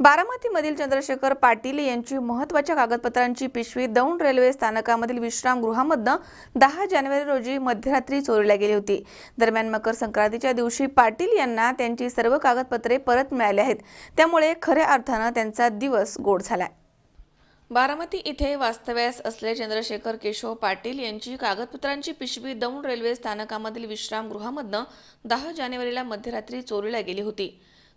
बारामतीमधील चंद्रशेखर पाटील यांची महत्त्वाच्या कागदपत्रांची पिशवी दौंड रेल्वे स्थानकामधील विश्रामगृहामधनं दहा जानेवारी रोजी मध्यरात्री चोरीला गेली होती. दरम्यान मकर संक्रांतीच्या दिवशी पाटील यांना त्यांची सर्व कागदपत्रे परत मिळाली आहेत. त्यामुळे खऱ्या अर्थानं त्यांचा दिवस गोड झालाय. बारामती इथे वास्तव्यास असले चंद्रशेखर केशव पाटील यांची कागदपत्रांची पिशवी दौंड रेल्वे स्थानकामधील विश्रामगृहामधनं दहा जानेवारीला मध्यरात्री चोरीला गेली होती.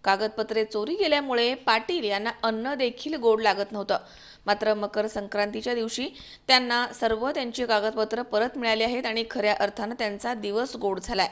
कागदपत्रे चोरी गेल्यामुळे पाटील यांना अन्न देखील गोड लागत नव्हतं. मात्र मकर संक्रांतीच्या दिवशी त्यांना सर्व त्यांची कागदपत्र परत मिळाली आहेत आणि खऱ्या अर्थानं त्यांचा दिवस गोड झालाय.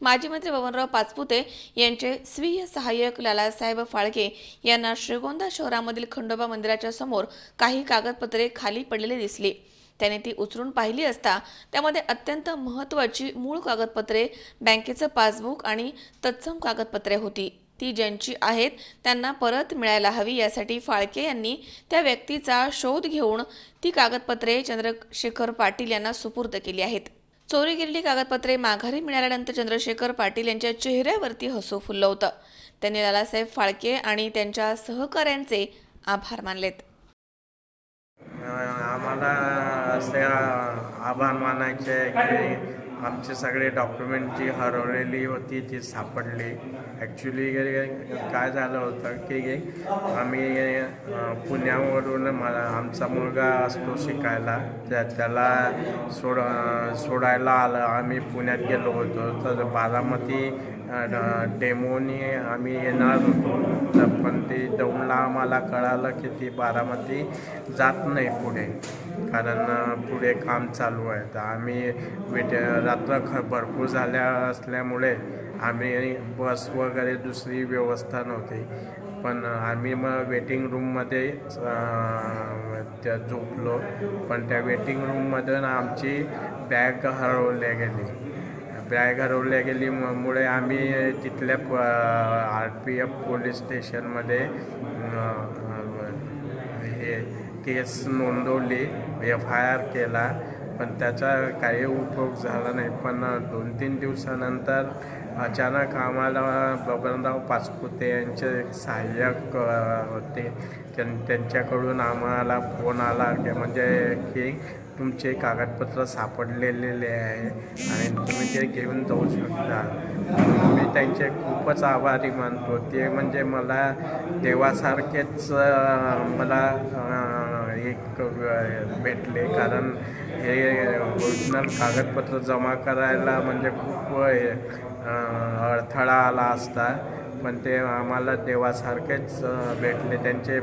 माजी मंत्री बबनराव पाचपुते यांचे स्वीय सहाय्यक लालासाहेब फाळके यांना श्रीगोंदा शहरामधील खंडोबा मंदिराच्या समोर काही कागदपत्रे खाली पडलेली दिसली. त्याने ती उचलून पाहिली असता त्यामध्ये अत्यंत महत्त्वाची मूळ कागदपत्रे बँकेचं पासबुक आणि तत्सम कागदपत्रे होती. ती ज्यांची आहेत त्यांना परत मिळायला हवी यासाठी फाळके यांनी त्या व्यक्तीचा शोध घेऊन ती कागदपत्रे चंद्रशेखर पाटील यांना सुपूर्द केली आहेत. चोरी गेलेली कागदपत्रे माघारी मिळाल्यानंतर चंद्रशेखर पाटील यांच्या चेहऱ्यावरती हसू फुललं होतं. त्यांनी लालासाहेब फाळके आणि त्यांच्या सहकाऱ्यांचे आभार मानलेत. आम्हाला असे आभार मानायचे की आमचे सगळे डॉक्युमेंट जी हरवलेली होती ती सापडली. ॲक्च्युली काय झालं होतं की आम्ही पुण्यावरून मला आमचा मुलगा असतो शिकायला. त्या त्याला सोड सोडायला आलं. आम्ही पुण्यात गेलो होतो. तर बारामती ड- डेमोनी आम्ही येणार होतो. तर पण ती दौडला आम्हाला कळालं की ती बारामती जात नाही पुढे. कारण पुढे काम चालू आहे. तर आम्ही विट रात्र ख भरपूर झाल्या असल्यामुळे आम्ही बस वगैरे दुसरी व्यवस्था नव्हती. पण आम्ही मग वेटिंग रूममध्ये त्या झोपलो. पण त्या वेटिंग रूममधून आमची बॅग हरवल्या गेली. बॅग हरवल्या गेली मुळे आम्ही तिथल्या आर पी एफ पोलीस स्टेशनमध्ये हे केस नोंदवली एफ आय आर केला. पण त्याचा काही उपयोग झाला नाही. पण दोन तीन दिवसानंतर अचानक आम्हाला बबनराव पाचपुते यांचे एक सहाय्यक होते. त्यां- त्यांच्याकडून आम्हाला फोन आला की म्हणजे की तुमचे कागदपत्र सापडलेले आहे आणि तुम्ही ते घेऊन जाऊ शकता. मी त्यांचे खूपच आभारी मानतो. ते म्हणजे मला देवासारखेच मला एक भेटले. कारण हे ओरिजिनल कागदपत्र जमा करायला म्हणजे खूप अडथळा आला असता. पण ते आम्हाला देवासारखेच भेटले. त्यांचे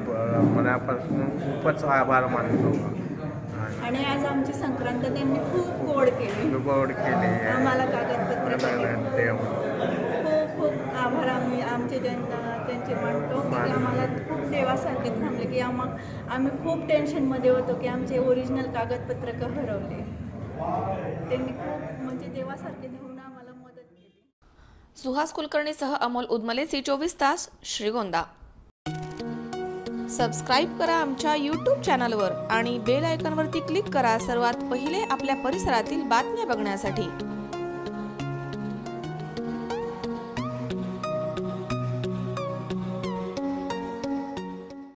मनापासून खूपच आभार मानतो. आणि आज आमची संक्रांत त्यांनी खूप गोड केली. गोड केले. आम्हाला कागदपत्र देव. खूप खूप आभार आम्ही आमचे त्यांना त्यांचे मानतो. की आम्हाला खूप देवासारखे थांबले की आम्हा आम्ही खूप टेन्शनमध्ये होतो की आमचे ओरिजिनल कागदपत्र का हरवले. त्यांनी खूप म्हणजे देवासारखे देऊन आम्हाला मदत केली. सुहास कुलकर्णीसह अमोल उदमले सी चोवीस तास श्रीगोंदा. सबस्क्राईब करा आमच्या यूट्यूब चॅनलवर आणि बेल आयकॉनवरती क्लिक करा सर्वात पहिले आपल्या परिसरातील बातम्या बघण्यासाठी.